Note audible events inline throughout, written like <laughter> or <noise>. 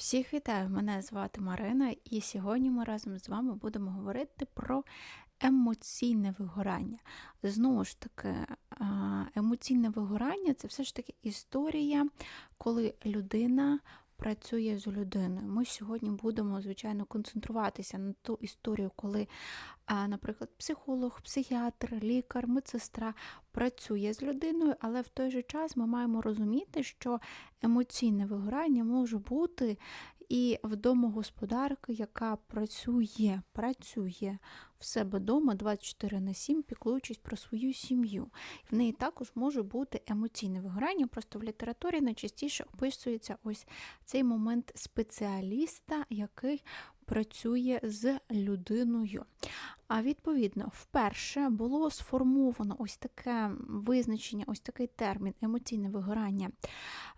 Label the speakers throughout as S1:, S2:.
S1: Всіх вітаю! Мене звати Марина, і сьогодні ми разом з вами будемо говорити про емоційне вигорання. Знову ж таки, емоційне вигорання це все ж таки історія, коли людина працює з людиною. Ми сьогодні будемо, звичайно, концентруватися на ту історію, коли, наприклад, психолог, психіатр, лікар, медсестра працює з людиною, але в той же час ми маємо розуміти, що емоційне вигорання може бути і в домогосподарки, яка працює, працює в себе вдома 24 на 7, піклуючись про свою сім'ю. В неї також може бути емоційне вигорання, просто в літературі найчастіше описується ось цей момент спеціаліста, який працює з людиною. А відповідно, вперше було сформовано ось таке визначення, ось такий термін емоційне вигорання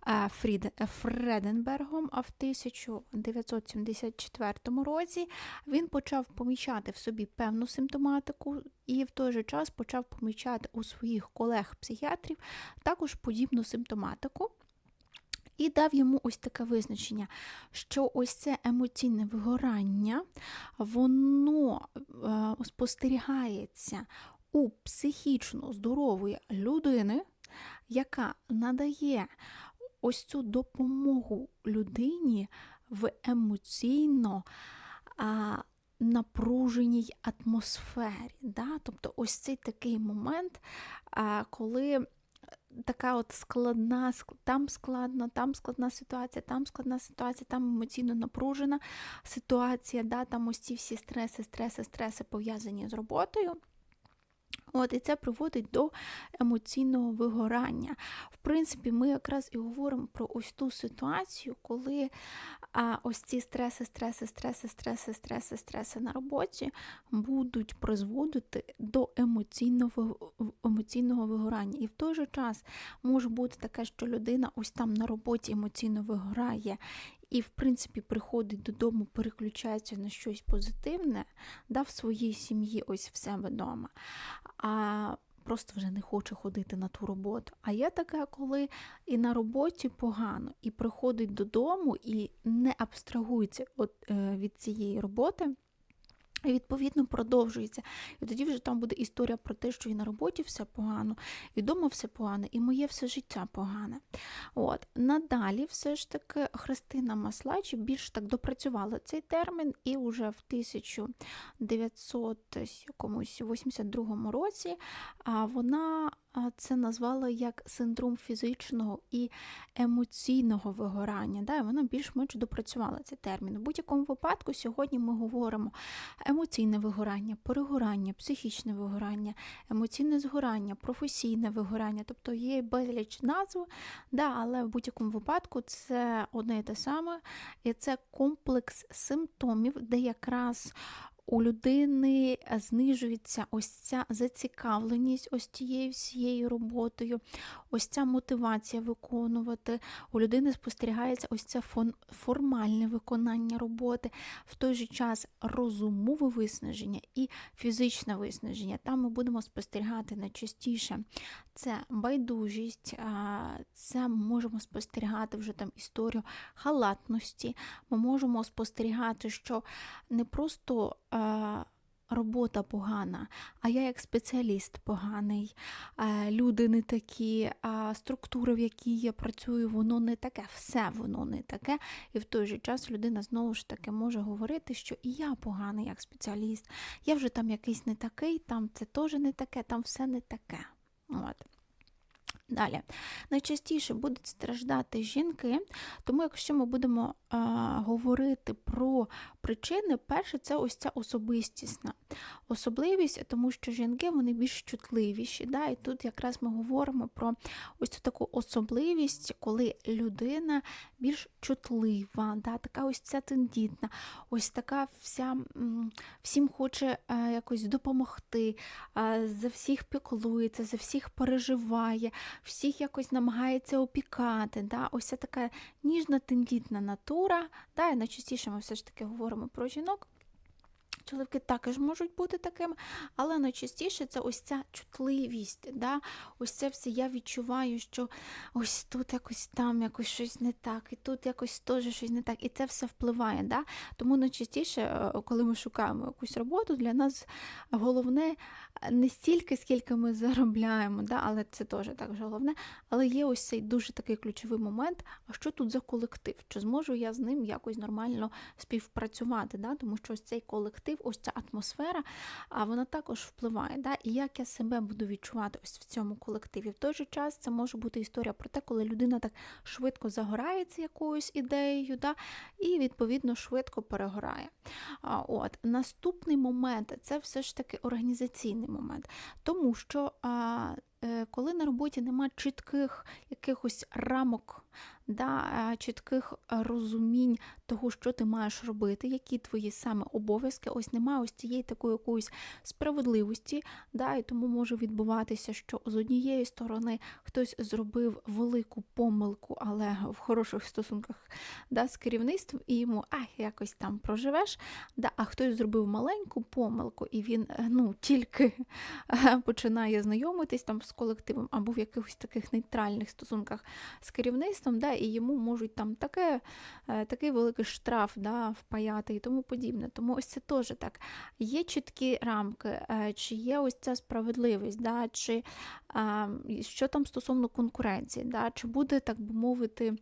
S1: е, Фрід Фреденбергом А в 1974 році. Він почав помічати в собі певну симптоматику і в той же час почав помічати у своїх колег-психіатрів також подібну симптоматику. І дав йому ось таке визначення, що ось це емоційне вигорання, воно е, спостерігається у психічно здорової людини, яка надає ось цю допомогу людині в емоційно напруженій атмосфері. Да? Тобто ось цей такий момент, коли така от складна, там складно, там складна ситуація, там складна ситуація, там емоційно напружена ситуація, да, там ось ці всі стреси, стреси, стреси пов'язані з роботою. От, І це приводить до емоційного вигорання. В принципі, ми якраз і говоримо про ось ту ситуацію, коли а, ось ці стреси, стреси, стреси, стреси, стреси, стреси на роботі будуть призводити до емоційного емоційного вигорання. І в той же час може бути таке, що людина ось там на роботі емоційно вигорає. І, в принципі, приходить додому, переключається на щось позитивне, да, в своїй сім'ї, ось в себе вдома. А просто вже не хоче ходити на ту роботу. А я така, коли і на роботі погано, і приходить додому, і не абстрагується е, від цієї роботи. І відповідно продовжується. І тоді вже там буде історія про те, що і на роботі все погано, і вдома все погано, і моє все життя погане. От Надалі все ж таки Христина Маслач більш так допрацювала цей термін, і вже в 1982 році вона це назвала як синдром фізичного і емоційного вигорання. Да, Вона більш-менш допрацювала цей термін. В будь-якому випадку сьогодні ми говоримо емоційне вигорання, перегорання, психічне вигорання, емоційне згорання, професійне вигорання, тобто є безліч назв, да, але в будь-якому випадку це одне і те саме, і це комплекс симптомів, де якраз у людини знижується ось ця зацікавленість ось тією всією роботою, ось ця мотивація виконувати. У людини спостерігається ось це формальне виконання роботи, в той же час розумове виснаження і фізичне виснаження. Там ми будемо спостерігати найчастіше це байдужість, це ми можемо спостерігати вже там історію халатності. Ми можемо спостерігати, що не просто робота погана, а я як спеціаліст поганий, люди не такі, структури, в якій я працюю, воно не таке, все воно не таке. І в той же час людина знову ж таки може говорити, що і я поганий як спеціаліст, я вже там якийсь не такий, там це теж не таке, там все не таке. От. Далі, найчастіше будуть страждати жінки, тому якщо ми будемо а, говорити про причини, перше, це ось ця особистісна особливість, тому що жінки вони більш чутливіші. Да? І тут якраз ми говоримо про ось цю таку особливість, коли людина більш чутлива, да? така ось ця тендітна, ось така вся всім хоче а, якось допомогти, за всіх піклується, за всіх переживає всіх якось намагається опікати. Да? Ось така ніжна, тендітна натура. Да? Найчастіше ми все ж таки говоримо про жінок. Щитовидки також можуть бути такими, але найчастіше це ось ця чутливість. Да? Ось це все я відчуваю, що ось тут якось там якось щось не так, і тут якось теж щось не так. І це все впливає. Да? Тому найчастіше, е, коли ми шукаємо якусь роботу, для нас головне не стільки, скільки ми заробляємо, да? але це теж так головне. Але є ось цей дуже такий ключовий момент, а що тут за колектив? Чи зможу я з ним якось нормально співпрацювати? Да? Тому що ось цей колектив, ось ця атмосфера, а вона також впливає. Да? І як я себе буду відчувати ось в цьому колективі. В той же час це може бути історія про те, коли людина так швидко загорається якоюсь ідеєю, да? і відповідно швидко перегорає. От Наступний момент це все ж таки організаційний момент, тому що е, коли на роботі немає чітких якихось рамок да, чітких розумінь того, що ти маєш робити, які твої саме обов'язки. Ось немає ось цієї такої якоїсь справедливості, да, і тому може відбуватися, що з однієї сторони хтось зробив велику помилку, але в хороших стосунках да, з керівництвом, і йому а, якось там проживеш, да, а хтось зробив маленьку помилку, і він е, ну, тільки починає знайомитись там з колективом або в якихось таких нейтральних стосунках з керівництвом. да, і йому можуть там таке, е, такий великий штраф да, впаяти і тому подібне. Тому ось це теж так. Є чіткі рамки, е, чи є ось ця справедливість, да, чи що там стосовно конкуренції, да, чи буде, так би мовити,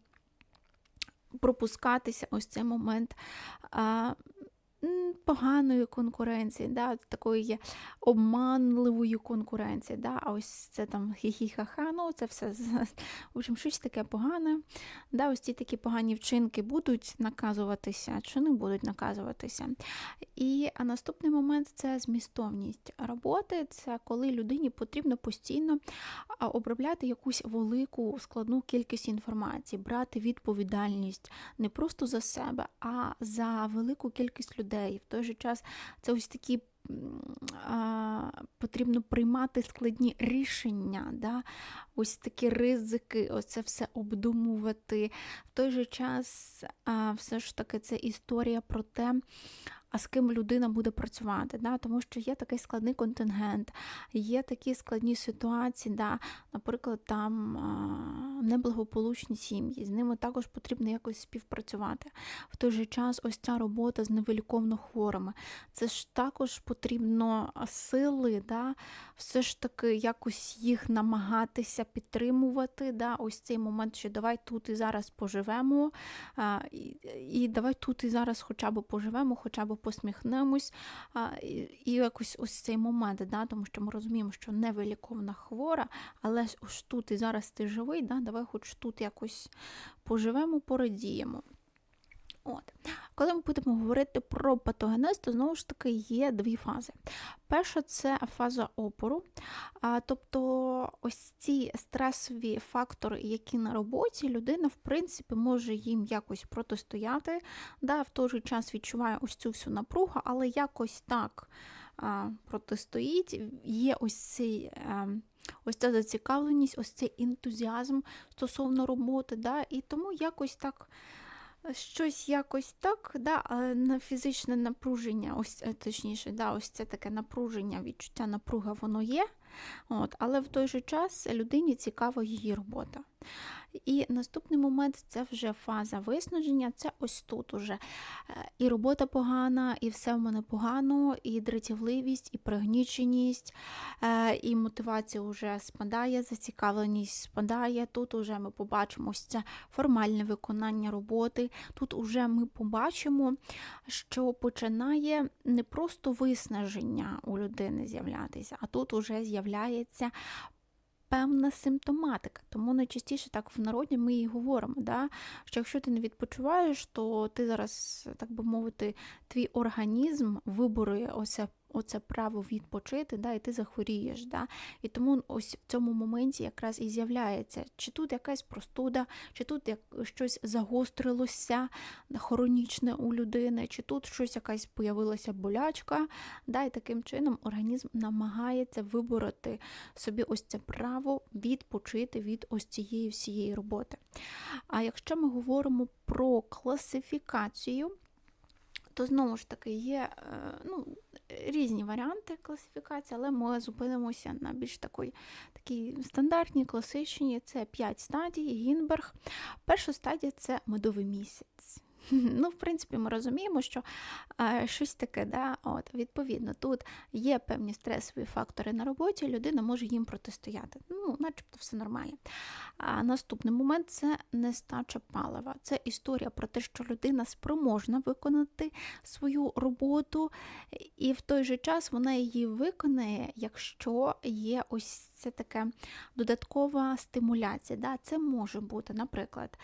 S1: пропускатися ось цей момент поганої конкуренції, да, такої обманливої конкуренції. Да, А ось це там хі-хі-ха-ха, ну це все в общем, щось таке погане. Да, Ось ці такі погані вчинки будуть наказуватися чи не будуть наказуватися. І а наступний момент це змістовність роботи. Це коли людині потрібно постійно обробляти якусь велику складну кількість інформації, брати відповідальність не просто за себе, а за велику кількість людей людей. В той же час це ось такі Потрібно приймати складні рішення, да? ось такі ризики, оце все обдумувати. В той же час все ж таки це історія про те, а з ким людина буде працювати. Да? Тому що є такий складний контингент, є такі складні ситуації, да? наприклад, там неблагополучні сім'ї, з ними також потрібно якось співпрацювати. В той же час ось ця робота з невиліковно хворими. Це ж також потрібно сили, да? все ж таки якось їх намагатися підтримувати. Да? Ось цей момент, що давай тут і зараз поживемо, і, і давай тут і зараз хоча б поживемо, хоча б посміхнемось. І якось ось цей момент, да, тому що ми розуміємо, що невиліковна хвора, але ось тут і зараз ти живий, да, давай хоч тут якось поживемо, порадіємо. От. Коли ми будемо говорити про патогенез, то знову ж таки є дві фази. Перша це фаза опору, тобто ось ці стресові фактори, які на роботі, людина, в принципі, може їм якось протистояти, да, в той же час відчуває ось цю всю напругу, але якось так протистоїть. Є ось цей. Ем, Ось ця зацікавленість, ось цей ентузіазм стосовно роботи, да, і тому якось так щось якось так, да, на фізичне напруження, ось е, точніше, да, ось це таке напруження, відчуття напруга воно є. От, Але в той же час людині цікава її робота. І наступний момент це вже фаза виснаження, це ось тут уже. Е, і робота погана, і все в мене погано, і дратівливість, і пригніченість, е, і мотивація вже спадає, зацікавленість спадає. Тут уже ми побачимо ось це формальне виконання роботи. Тут уже ми побачимо, що починає не просто виснаження у людини з'являтися, а тут уже з'являється певна симптоматика. Тому найчастіше так в народі ми і говоримо, да? що якщо ти не відпочиваєш, то ти зараз, так би мовити, твій організм виборує оце оце право відпочити, да, і ти захворієш. Да? І тому ось в цьому моменті якраз і з'являється, чи тут якась простуда, чи тут як щось загострилося хронічне у людини, чи тут щось якась появилася болячка. Да, І таким чином організм намагається вибороти собі ось це право відпочити від ось цієї всієї роботи. А якщо ми говоримо про класифікацію, Тобто, знову ж таки, є е, ну, різні варіанти класифікації, але ми зупинимося на більш такій, такій стандартній, класичній. Це 5 стадій, Гінберг. Перша стадія це медовий місяць. <laughs> Ну, в принципі, ми розуміємо, що а, щось таке, да? От, відповідно, тут є певні стресові фактори на роботі, людина може їм протистояти. Ну, начебто все нормально. А наступний момент це нестача палива. Це історія про те, що людина спроможна виконати свою роботу, і в той же час вона її виконає, якщо є ось це таке додаткова стимуляція. Да? Це може бути, наприклад,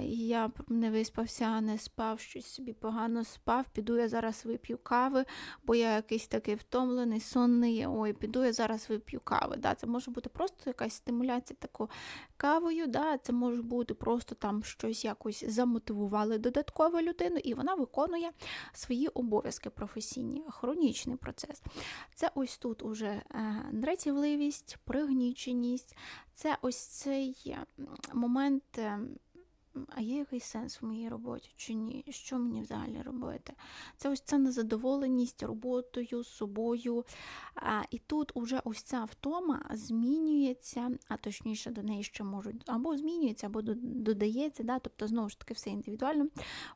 S1: я не виспався, не спав, щось собі погано спав, піду я зараз вип'ю кави, бо я якийсь такий втомлений, сонний. Ой, піду я зараз вип'ю кави. Да? Це може бути просто якась стимуляція такою кавою, да? це може бути просто там щось якось замотивували додатково людину, і вона виконує свої обов'язки професійні, хронічний процес. Це ось тут уже е, дратівливість, пригніченість, це ось цей момент. А є якийсь сенс в моїй роботі чи ні? Що мені взагалі робити? Це ось ця незадоволеність роботою, собою. А, і тут уже ось ця втома змінюється, а точніше до неї ще можуть або змінюється, або додається. Да? Тобто, знову ж таки, все індивідуально.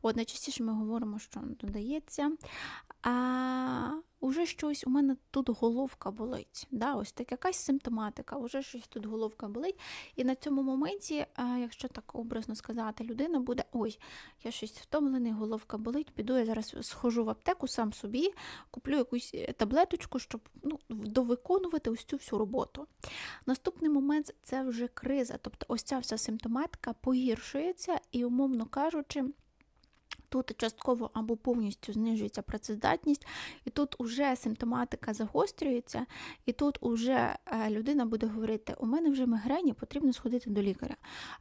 S1: От найчастіше ми говоримо, що додається. А уже щось у мене тут головка болить. Да? Ось так якась симптоматика, уже щось тут головка болить. І на цьому моменті, якщо так образно сказати, людина буде: ой, я щось втомлений, головка болить, піду я зараз схожу в аптеку сам собі, куплю якусь е, таблеточку, щоб ну, довиконувати ось цю всю роботу. Наступний момент це вже криза. Тобто ось ця вся симптоматика погіршується і, умовно кажучи, Тут частково або повністю знижується працездатність, і тут уже симптоматика загострюється, і тут уже е, людина буде говорити: у мене вже мігрені, потрібно сходити до лікаря.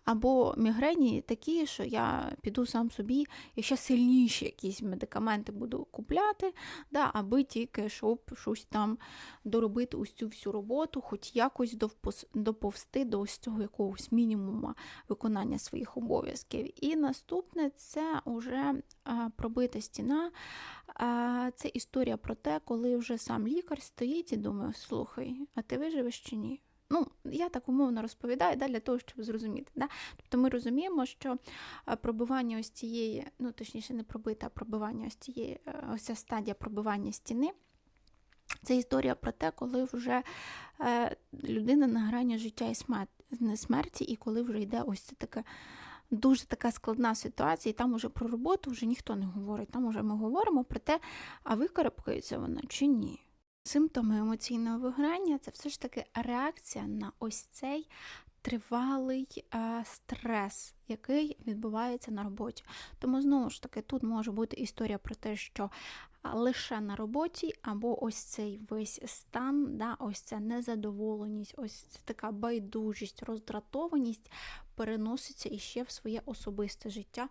S1: Або мігрені такі, що я піду сам собі і ще сильніші якісь медикаменти буду купляти, да, аби тільки щоб щось там доробити ось цю всю роботу, хоч якось доповсти до ось цього якогось мінімуму виконання своїх обов'язків. І наступне це вже а, пробита стіна. Це історія про те, коли вже сам лікар стоїть і думає, слухай, а ти виживеш чи ні? Ну, я так умовно розповідаю да, для того, щоб зрозуміти. Да? Тобто ми розуміємо, що пробивання ось цієї, ну точніше, не пробита, а пробивання ось цієї, е, ось ця стадія пробивання стіни. Це історія про те, коли вже е, людина на грані життя і смерті, і коли вже йде ось це таке дуже така складна ситуація, і там уже про роботу вже ніхто не говорить. Там уже ми говоримо про те, а викарабкається вона чи ні. Симптоми емоційного вигорання це все ж таки реакція на ось цей тривалий е, стрес, який відбувається на роботі. Тому знову ж таки тут може бути історія про те, що лише на роботі, або ось цей весь стан, да, ось ця незадоволеність, ось ця така байдужість, роздратованість переноситься іще в своє особисте життя.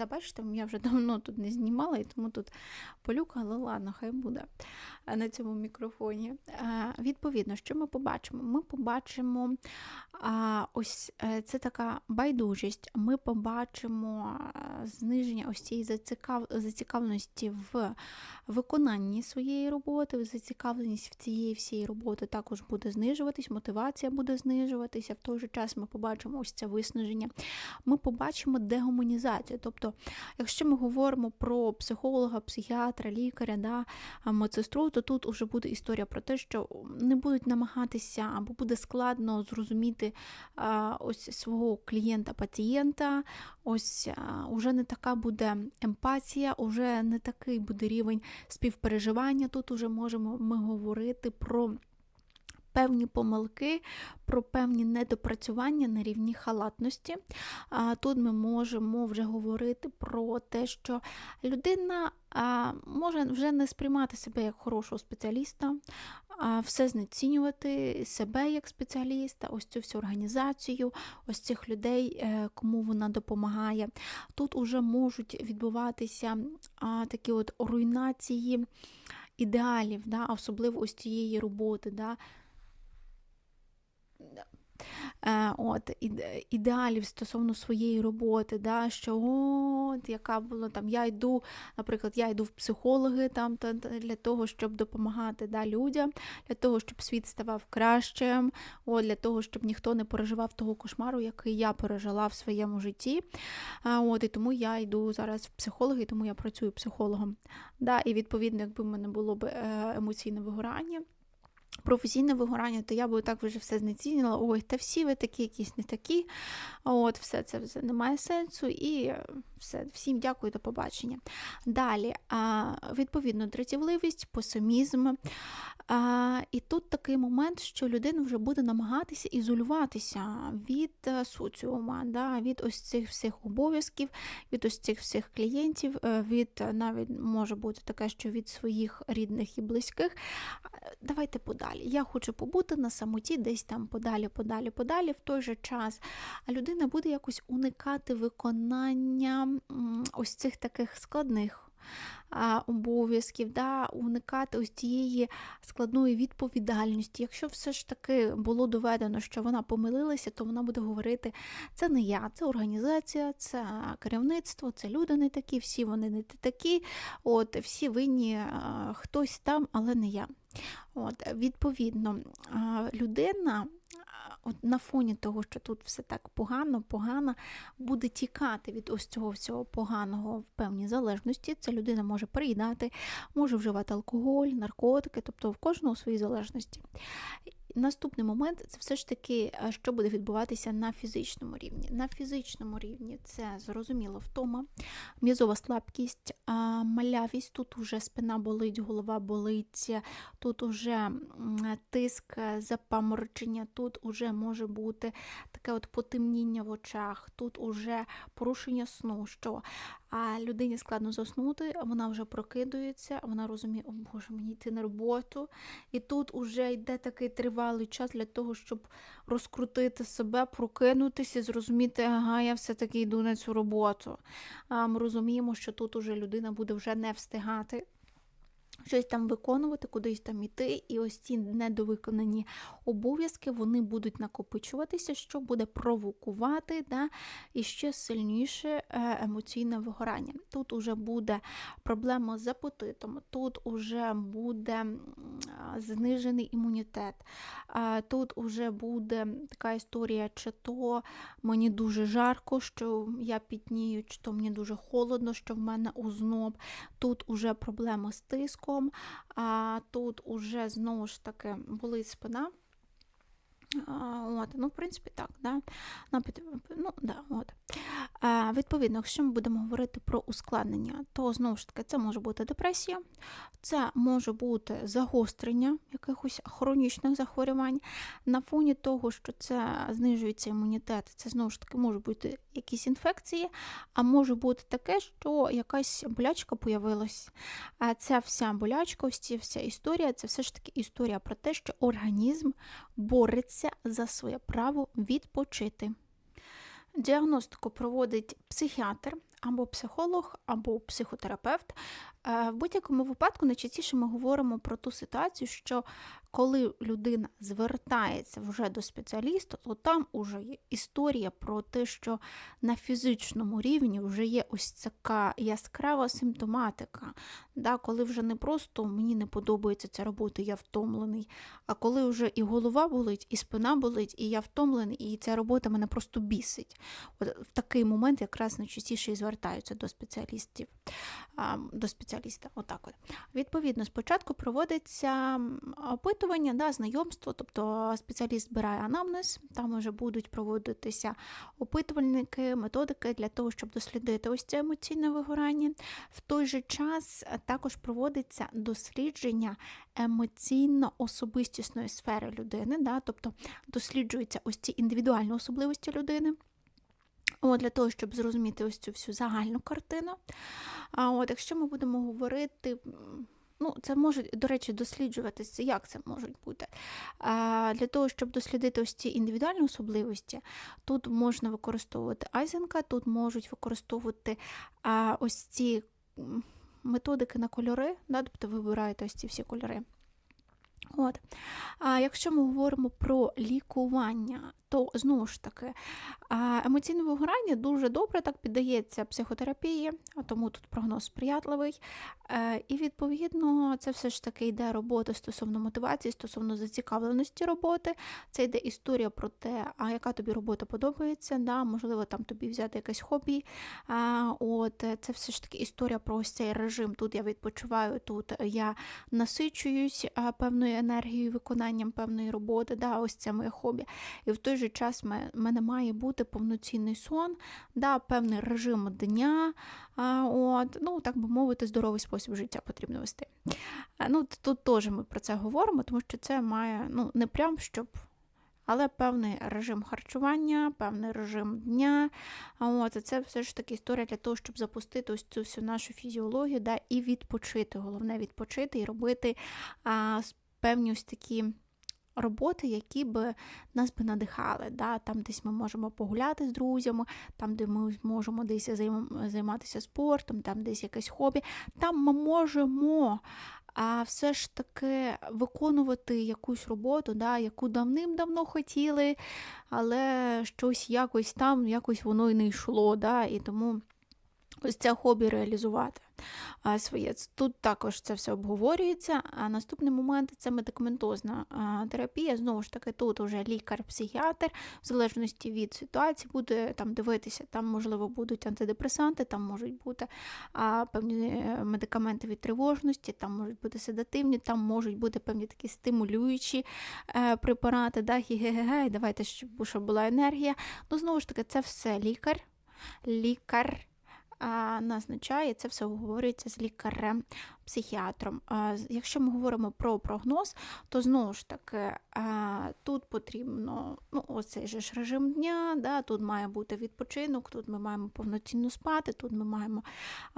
S1: Да, бачите, я вже <laughs> давно тут не знімала, і тому тут полюка, але хай буде е, на цьому мікрофоні. Е, Відповідно, що ми побачимо? Ми побачимо ось е, це така байдужість. Ми побачимо зниження ось цієї зацікав... зацікавленості в виконанні своєї роботи, зацікавленість в цієї всієї роботи також буде знижуватись, мотивація буде знижуватися. В той же час ми побачимо ось це виснаження. Ми побачимо дегуманізацію. Тобто, якщо ми говоримо про психолога, психіатра, лікаря, да, медсестру, то тут уже буде історія про те, що не будуть намагатися або буде складно зрозуміти ось свого клієнта-пацієнта, ось уже не така буде емпатія, уже не такий буде рівень співпереживання. Тут уже можемо ми говорити про. Певні помилки, про певні недопрацювання на рівні халатності. Тут ми можемо вже говорити про те, що людина може вже не сприймати себе як хорошого спеціаліста, все знецінювати себе як спеціаліста, ось цю всю організацію, ось цих людей, е, кому вона допомагає. Тут уже можуть відбуватися такі от руйнації ідеалів, да, особливо ось цієї роботи. Да. Е, от, ідеалів стосовно своєї роботи, да, що от, яка була там, я йду, наприклад, я йду в психологи там, та- для того, щоб допомагати да, людям, для того, щоб світ ставав кращим, от, для того, щоб ніхто не переживав того кошмару, який я пережила в своєму житті. От, і тому я йду зараз в психологи, тому я працюю психологом. Да, і відповідно, якби в мене було б е, емоційне вигорання. Професійне вигорання, то я би так вже все знецінила. Ой, та всі ви такі, якісь не такі. От, все це все не має сенсу. І е, все, всім дякую, до побачення. Далі, а, відповідно, дратівливість, посимізм. А, і тут такий момент, що людина вже буде намагатися ізолюватися від е, соціума, да, від ось цих всіх обов'язків, від ось цих всіх клієнтів, е, від навіть може бути таке, що від своїх рідних і близьких. Давайте подалі. Я хочу побути на самоті, десь там подалі, подалі, подалі. В той же час А людина буде якось уникати виконання ось цих таких складних. Обов'язків, да, уникати ось тієї складної відповідальності. Якщо все ж таки було доведено, що вона помилилася, то вона буде говорити: це не я, це організація, це керівництво, це люди не такі, всі вони не такі. От всі винні хтось там, але не я. От, відповідно, людина. От на фоні того, що тут все так погано, погано, буде тікати від ось цього всього поганого в певній залежності. Ця людина може переїдати, може вживати алкоголь, наркотики, тобто в кожного свої залежності. Наступний момент це все ж таки, е, що буде відбуватися на фізичному рівні. На фізичному рівні це зрозуміло втома, м'язова слабкість, малявість. Тут уже спина болить, голова болить, тут уже тиск, запаморочення, тут уже може бути таке от потемніння в очах, тут уже порушення сну. що а людині складно заснути, вона вже прокидується, вона розуміє, о Боже, мені йти на роботу. І тут уже йде такий тривалий час для того, щоб розкрутити себе, прокинутися, зрозуміти, ага, я все-таки йду на цю роботу. А ми розуміємо, що тут уже людина буде вже не встигати. Щось там виконувати, кудись там іти, і ось ці недовиконані обов'язки вони будуть накопичуватися, що буде провокувати да, і ще сильніше е, емоційне вигорання. Тут уже буде проблема з апетитом, тут уже буде знижений імунітет, тут уже буде така історія, чи то мені дуже жарко, що я пітнію, чи то мені дуже холодно, що в мене озноб. Тут уже проблема з тиском, а тут уже знову ж таки болить спина. От, ну, в принципі, так, да. Ну, да, от. Відповідно, якщо ми будемо говорити про ускладнення, то знову ж таки це може бути депресія, це може бути загострення якихось хронічних захворювань. На фоні того, що це знижується імунітет, це знову ж таки можуть бути якісь інфекції, а може бути таке, що якась болячка появилась. А ця вся болячка, ось ця вся історія, це все ж таки історія про те, що організм бореться за своє право відпочити. Діагностику проводить психіатр або психолог, або психотерапевт. Е, В будь-якому випадку найчастіше ми говоримо про ту ситуацію, що коли людина звертається вже до спеціаліста, то там уже є історія про те, що на фізичному рівні вже є ось така яскрава симптоматика, да, коли вже не просто мені не подобається ця робота, я втомлений, а коли вже і голова болить, і спина болить, і я втомлений, і ця робота мене просто бісить. От в такий момент якраз найчастіше і звертаються до спеціалістів, до спеціаліста. Отак от. Відповідно, спочатку проводиться опитування, да, знайомство, тобто спеціаліст збирає анамнез, там вже будуть проводитися опитувальники, методики для того, щоб дослідити ось це емоційне вигорання. В той же час е, також проводиться дослідження емоційно-особистісної сфери людини, да, тобто досліджуються ось ці індивідуальні особливості людини. От, для того, щоб зрозуміти ось цю всю загальну картину. А от якщо ми будемо говорити, ну це може, до речі, досліджуватися, як це можуть бути. А, для того, щоб дослідити ось ці індивідуальні особливості, тут можна використовувати Айзенка, тут можуть використовувати а, ось ці методики на кольори, да, тобто ви вибираєте ось ці всі кольори. От. А якщо ми говоримо про лікування, то знову ж таки емоційне вигорання дуже добре так піддається психотерапії, тому тут прогноз сприятливий. Е, І відповідно це все ж таки йде робота стосовно мотивації, стосовно зацікавленості роботи. Це йде історія про те, а яка тобі робота подобається. Да? Можливо, там тобі взяти якесь хобі. От це все ж таки історія про ось цей режим. Тут я відпочиваю, тут я насичуюсь певною енергією, виконанням певної роботи. Да? Ось це моє хобі. І в той же час в мене має бути повноцінний сон, да? певний режим дня. От, Ну, так би мовити, здоровий спосіб життя потрібно вести. Ну, Тут теж ми про це говоримо, тому що це має ну, не прям щоб. Але певний режим харчування, певний режим дня. От, Це все ж таки історія для того, щоб запустити ось цю всю нашу фізіологію да, і відпочити. Головне відпочити і робити а, певні ось такі роботи, які б нас би надихали. Да? Там десь ми можемо погуляти з друзями, там, де ми можемо десь займатися спортом, там десь якесь хобі. Там ми можемо а все ж таки виконувати якусь роботу, да, яку давним-давно хотіли, але щось якось там, якось воно і не йшло. Да, І тому ось це хобі реалізувати своє. Тут також це все обговорюється. А наступний момент це медикаментозна терапія. Знову ж таки, тут вже лікар-психіатр, в залежності від ситуації, буде там дивитися, там, можливо, будуть антидепресанти, там можуть бути певні е, медикаменти від тривожності, там можуть бути седативні, там можуть бути певні такі стимулюючі е, препарати, да, давайте, щоб була енергія. Ну, знову ж таки, це все лікар. Лікар назначає, це все обговорюється з лікарем психіатром. Якщо ми говоримо про прогноз, то знову ж таки тут потрібно ну, оцей же ж режим дня, да, тут має бути відпочинок, тут ми маємо повноцінно спати, тут ми маємо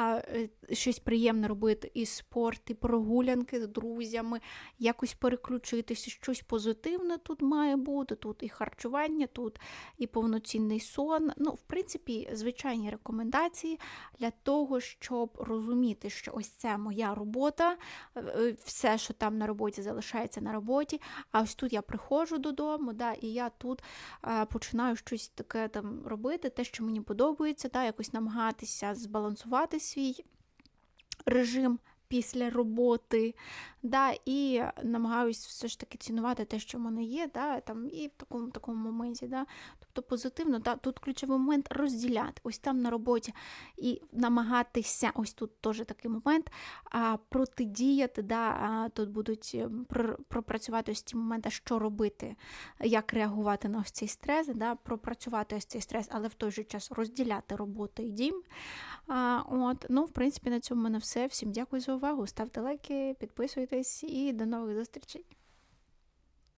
S1: е, щось приємне робити і спорт, і прогулянки з друзями, якось переключитися, щось позитивне тут має бути, тут і харчування, тут і повноцінний сон. Ну, В принципі, звичайні рекомендації для того, щоб розуміти, що ось це моя робота робота, е, все, що там на роботі, залишається на роботі. А ось тут я приходжу додому, да, і я тут а, починаю щось таке там робити, те, що мені подобається, да, якось намагатися збалансувати свій режим після роботи, да, і намагаюсь все ж таки цінувати те, що в мене є, да, там, і в такому такому моменті. Да. Тобто позитивно, да, тут ключовий момент розділяти, ось там на роботі і намагатися, ось тут теж такий момент, а, протидіяти, да, а, тут будуть ем, пропрацювати ось ці моменти, що робити, як реагувати на ось цей стрес, да, пропрацювати ось цей стрес, але в той же час розділяти роботу і дім. А, от, Ну, в принципі, на цьому в мене все. Всім дякую за увагу. Ставте лайки, підписуйтесь і до нових зустрічей.